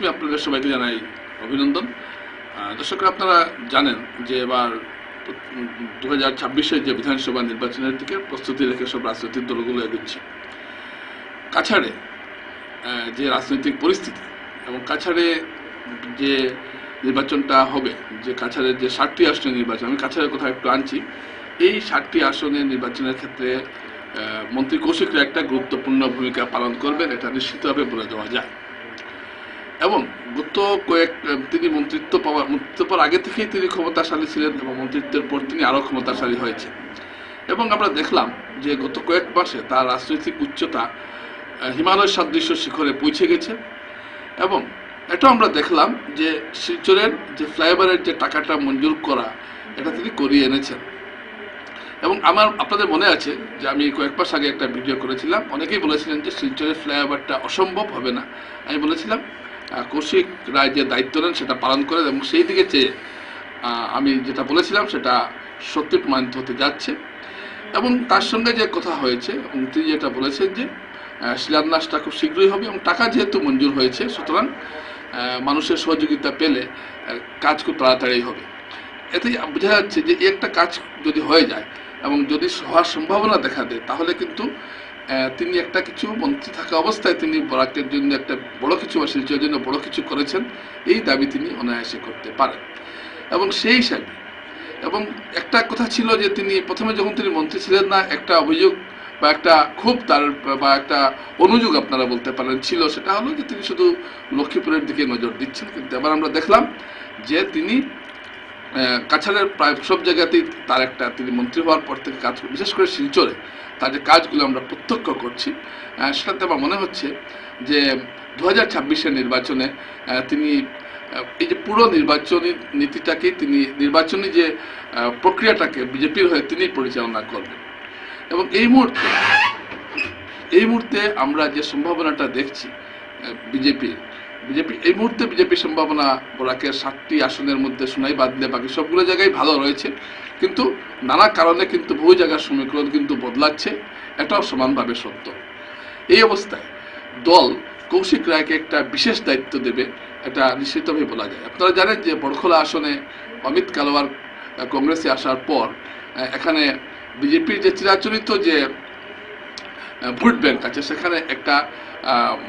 প্রথমে আপনাদের সবাইকে জানাই অভিনন্দন। দর্শকরা, আপনারা জানেন যে এবার দু হাজার ছাব্বিশের যে বিধানসভা নির্বাচনের দিকে প্রস্তুতি রেখে সব রাজনৈতিক দলগুলো এগোচ্ছে। কাছাড়ে যে রাজনৈতিক পরিস্থিতি এবং কাছাড়ে যে নির্বাচনটা হবে, যে কাছাড়ের যে ষাটটি আসনের নির্বাচন, আমি কাছাড়ের কথা একটু আনছি। এই ষাটটি আসনের নির্বাচনের ক্ষেত্রে মন্ত্রী কৌশিকরা একটা গুরুত্বপূর্ণ ভূমিকা পালন করবেন, এটা নিশ্চিতভাবে বলে দেওয়া যায়। এবং গত কয়েক তিনি মন্ত্রিত্ব পাওয়া মন্ত্রিত্ব পাওয়ার আগে থেকেই তিনি ক্ষমতাশালী ছিলেন এবং মন্ত্রিত্বের পর তিনি আরও ক্ষমতাশালী হয়েছে এবং আমরা দেখলাম যে গত কয়েক মাসে তার রাজনৈতিক উচ্চতা হিমালয় সাদৃশ্য শিখরে পৌঁছে গেছে। এবং এটাও আমরা দেখলাম যে শিলচরের যে ফ্লাইওভারের যে টাকাটা মঞ্জুর করা, এটা তিনি করিয়ে এনেছেন। এবং আমার, আপনাদের মনে আছে যে আমি কয়েক মাস আগে একটা ভিডিও করেছিলাম। অনেকেই বলেছিলেন যে শিলচরের ফ্লাইওভারটা অসম্ভব হবে না। আমি বলেছিলাম কৌশিক রায় যে দায়িত্ব নেন সেটা পালন করেন এবং সেই দিকে চেয়ে আমি যেটা বলেছিলাম সেটা সত্যি প্রমাণিত হতে যাচ্ছে। এবং তার সঙ্গে যে কথা হয়েছে, এবং তিনি যেটা বলেছেন যে শিলান্যাসটা খুব শীঘ্রই হবে এবং টাকা যেহেতু মঞ্জুর হয়েছে, সুতরাং মানুষের সহযোগিতা পেলে কাজ খুব তাড়াতাড়ি হবে। এতে বোঝা যাচ্ছে যে একটা কাজ যদি হয়ে যায় এবং যদি হওয়ার সম্ভাবনা দেখা দেয়, তাহলে কিন্তু তিনি একটা কিছু মন্ত্রী থাকা অবস্থায় তিনি বরাকের জন্য একটা বড় কিছু বা শিলচরের জন্য বড় কিছু করেছেন। এই দাবি তিনি অনায়াসে করতে পারেন। এবং সেই হিসাবে, এবং একটা কথা ছিল যে তিনি প্রথমে যখন তিনি মন্ত্রী ছিলেন না, একটা অভিযোগ বা একটা খুব তার বা একটা অনুযোগ আপনারা বলতে পারেন ছিল, সেটা হলো যে তিনি শুধু লক্ষ্মীপুরের দিকে নজর দিচ্ছেন। কিন্তু এবার আমরা দেখলাম যে তিনি কাছাড়ের প্রায় সব জায়গাতেই তার একটা তিনি মন্ত্রী হওয়ার পর থেকে কাজ, বিশেষ করে শিলচরে তার যে কাজগুলো আমরা প্রত্যক্ষ করছি সেটাতে আমার মনে হচ্ছে যে দু হাজার ছাব্বিশের নির্বাচনে তিনি এই যে পুরো নির্বাচনী নীতিটাকে তিনি, নির্বাচনী যে প্রক্রিয়াটাকে বিজেপির হয়ে তিনি পরিচালনা করবেন। এবং এই মুহূর্তে এই মুহূর্তে আমরা যে সম্ভাবনাটা দেখছি বিজেপির বিজেপি, এই মুহূর্তে বিজেপির সম্ভাবনা বরাকের সাতটি আসনের মধ্যে শোনাই বাদ দিলে বাকি সবগুলো জায়গায় ভালো রয়েছে। কিন্তু নানা কারণে কিন্তু বহু জায়গার সমীকরণ কিন্তু বদলাচ্ছে। এটাও সমানভাবে সত্য। এই অবস্থায় দল কৌশিক রায়কে একটা বিশেষ দায়িত্ব দেবে, এটা নিশ্চিতভাবে বলা যায়। আপনারা জানেন যে বড়খোলা আসনে অমিত কালোয়ার কংগ্রেসে আসার পর এখানে বিজেপির যে চিরাচরিত যে ভোট ব্যাংক আছে, সেখানে একটা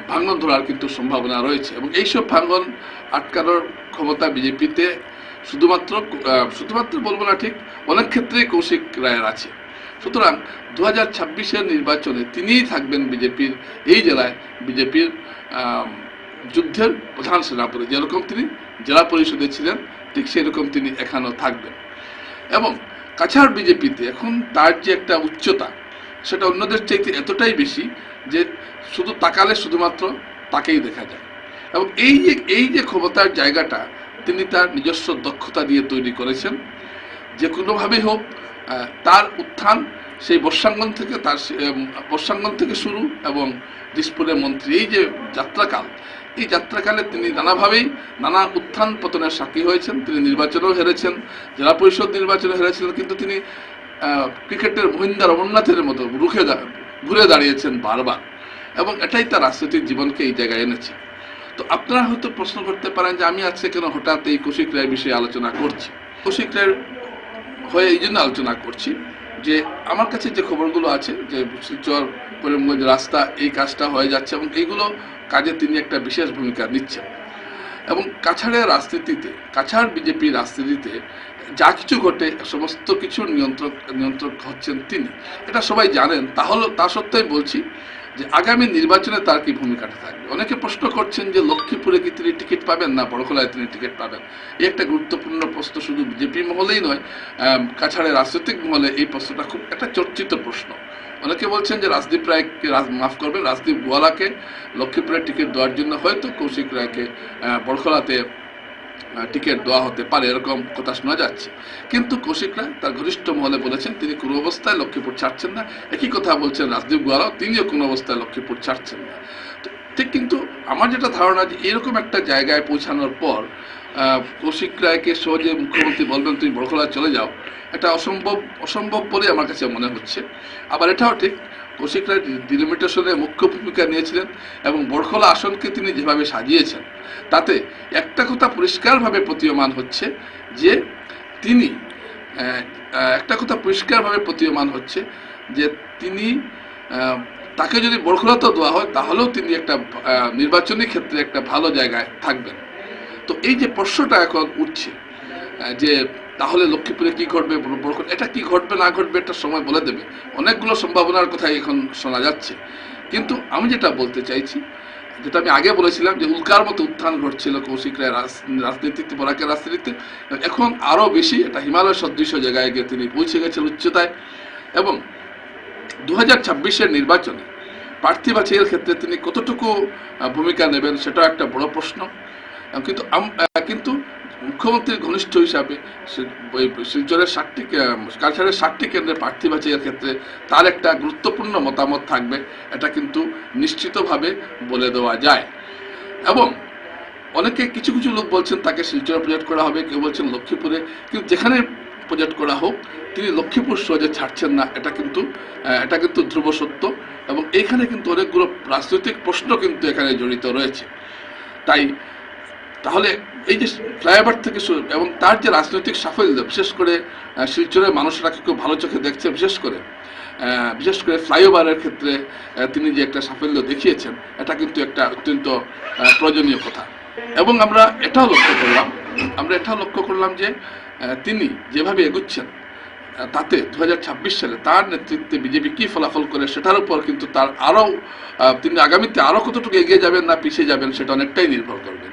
ভাঙন ধরার কিন্তু সম্ভাবনা রয়েছে এবং এইসব ভাঙন আটকানোর ক্ষমতা বিজেপিতে শুধুমাত্র শুধুমাত্র বলব না, ঠিক অনেক ক্ষেত্রেই কৌশিক রায়ের আছে। সুতরাং দু হাজার ছাব্বিশের নির্বাচনে তিনিই থাকবেন বিজেপির, এই জেলায় বিজেপির যুদ্ধের প্রধান সেনাপতি। যেরকম তিনি জেলা পরিষদে ছিলেন, ঠিক সেরকম তিনি এখানেও থাকবেন। এবং কাছাড় বিজেপিতে এখন তার যে একটা উচ্চতা সেটা অন্যদের চাইতে এতটাই বেশি যে শুধু তাকালে শুধুমাত্র তাকেই দেখা যায়। এবং এই যে এই যে ক্ষমতার জায়গাটা তিনি তার নিজস্ব দক্ষতা দিয়ে তৈরি করেছেন, যে কোনোভাবেই হোক তার উত্থান সেই বর্ষাঙ্গন থেকে তার বর্ষাঙ্গন থেকে শুরু এবং দিসপুরের মন্ত্রী, এই যে যাত্রাকাল, এই যাত্রাকালে তিনি নানাভাবেই নানা উত্থান পতনের সাক্ষী হয়েছেন। তিনি নির্বাচনেও হেরেছেন, জেলা পরিষদ নির্বাচনে হেরেছিলেন, কিন্তু তিনি ক্রিকেটের মহিন্দার অমরনাথের মতো রুখে ঘুরে দাঁড়িয়েছেন বারবার। এবং এটাই তার রাজনৈতিক জীবনকে এই জায়গায় এনেছে। তো আপনারা হয়তো প্রশ্ন করতে পারেন যে আমি আজকে কেন হঠাৎ এই কৌশিক বিষয়ে আলোচনা করছি? কৌশিক রায়ের হয়ে এই জন্য আলোচনা করছি যে আমার কাছে যে খবরগুলো আছে, যে শিলচর, করিমগঞ্জ রাস্তা এই কাজটা হয়ে যাচ্ছে এবং এইগুলো কাজে তিনি একটা বিশেষ ভূমিকা নিচ্ছেন। এবং কাছাড়ের রাজনীতিতে, কাছাড় বিজেপি রাজনীতিতে যা কিছু ঘটে, সমস্ত কিছু নিয়ন্ত্রক নিয়ন্ত্রক হচ্ছেন তিনি। এটা সবাই জানেন। তাহলে, তা সত্ত্বেই বলছি যে আগামী নির্বাচনে তার কি ভূমিকাটা থাকবে? অনেকে প্রশ্ন করছেন যে লক্ষ্মীপুরে কি তিনি টিকিট পাবেন? না বড়খোলায় তিনি টিকিট পাবেন। এই একটা গুরুত্বপূর্ণ প্রশ্ন শুধু বিজেপি মহলেই নয় আম, কাছাড়ের রাজনৈতিক মহলে এই প্রশ্নটা খুব একটা চর্চিত প্রশ্ন। অনেকে বলছেন যে রাজদীপ রায়কে মাফ করবেন রাজদীপ গোয়ালাকে লক্ষ্মীপুরের টিকিট দেওয়ার জন্য হয়তো কৌশিক রায়কে বড়খলাতে টিকিট দেওয়া হতে পারে, এরকম কথা শোনা যাচ্ছে। কিন্তু কৌশিক রায় তার ঘনিষ্ঠ মহলে বলেছেন, তিনি কোনো অবস্থায় লক্ষ্মীপুর ছাড়ছেন না। একই কথা বলছেন রাজদীপ গোয়ালাও, তিনিও কোনো অবস্থায় লক্ষ্মীপুর ছাড়ছেন না। ঠিক কিন্তু আমার যেটা ধারণা যে এরকম একটা জায়গায় পৌঁছানোর পর কৌশিক রায়কে সহজে মুখ্যমন্ত্রী বলবেন, তুমি বড়খলায় চলে যাও। এটা অসম্ভব অসম্ভব বলেই আমার কাছে মনে হচ্ছে। আবার এটাও ঠিক রায় ডিলিমিটেশনে মুখ্য ভূমিকা নিয়েছিলেন এবং বড়খলা আসনকে তিনি যেভাবে সাজিয়েছেন, তাতে একটা কথা পরিষ্কারভাবে প্রতীয়মান হচ্ছে যে তিনি একটা কথা পরিষ্কারভাবে প্রতীয়মান হচ্ছে যে তিনি তাকে যদি বড়খলাতেও দেওয়া হয়, তাহলেও তিনি একটা নির্বাচনী ক্ষেত্রে একটা ভালো জায়গায় থাকবেন। তো এই যে প্রশ্নটা এখন উঠছে যে তাহলে লক্ষ্মীপুরে কি ঘটবে এটা কি ঘটবে, না ঘটবে একটা সময় বলে দেবে। অনেকগুলো সম্ভাবনার কথাই এখন শোনা যাচ্ছে। কিন্তু আমি যেটা বলতে চাইছি, যেটা আমি আগে বলেছিলাম যে উল্কার মতো উত্থান ঘটছিল কৌশিক রায় রাজ- রাজনীতিতে, বরাকের রাজনীতিতে। এখন আরও বেশি এটা হিমালয় সদৃশ জায়গায় গিয়ে তিনি পৌঁছে গেছেন উচ্চতায়। এবং দু হাজার নির্বাচনে প্রার্থী বাছাইয়ের ক্ষেত্রে তিনি কতটুকু ভূমিকা নেবেন সেটা একটা বড় প্রশ্ন। কিন্তু কিন্তু মুখ্যমন্ত্রীর ঘনিষ্ঠ হিসাবে শিলচরের ষাটটি কালচারের ষাটটি কেন্দ্রে প্রার্থী বাছাইয়ের ক্ষেত্রে তার একটা গুরুত্বপূর্ণ মতামত থাকবে, এটা কিন্তু নিশ্চিতভাবে বলে দেওয়া যায়। এবং অনেকে কিছু কিছু লোক বলছেন তাকে শিলচরে প্রজেক্ট করা হবে, কেউ বলছেন লক্ষ্মীপুরে, কিন্তু যেখানে প্রজেক্ট করা হোক, তিনি লক্ষ্মীপুর সহজে ছাড়ছেন না, এটা কিন্তু এটা কিন্তু ধ্রুব সত্য। এবং এইখানে কিন্তু অনেকগুলো রাজনৈতিক প্রশ্ন কিন্তু এখানে জড়িত রয়েছে। তাই তাহলে এই যে ফ্লাইওভার থেকে শুরু এবং তার যে রাজনৈতিক সাফল্য, বিশেষ করে শিলচরের মানুষরা খুব ভালো চোখে দেখছে? বিশেষ করে বিশেষ করে ফ্লাইওভারের ক্ষেত্রে তিনি যে একটা সাফল্য দেখিয়েছেন, এটা কিন্তু একটা অত্যন্ত প্রয়োজনীয় কথা। এবং আমরা এটাও লক্ষ্য করলাম, আমরা এটাও লক্ষ্য করলাম যে তিনি যেভাবে এগুচ্ছেন তাতে দু হাজার ছাব্বিশ সালে তার নেতৃত্বে বিজেপি কি ফলাফল করে সেটার উপর কিন্তু তার আরও তিনি আগামীতে আরও কতটুকু এগিয়ে যাবেন না পিছিয়ে যাবেন সেটা অনেকটাই নির্ভর করবে।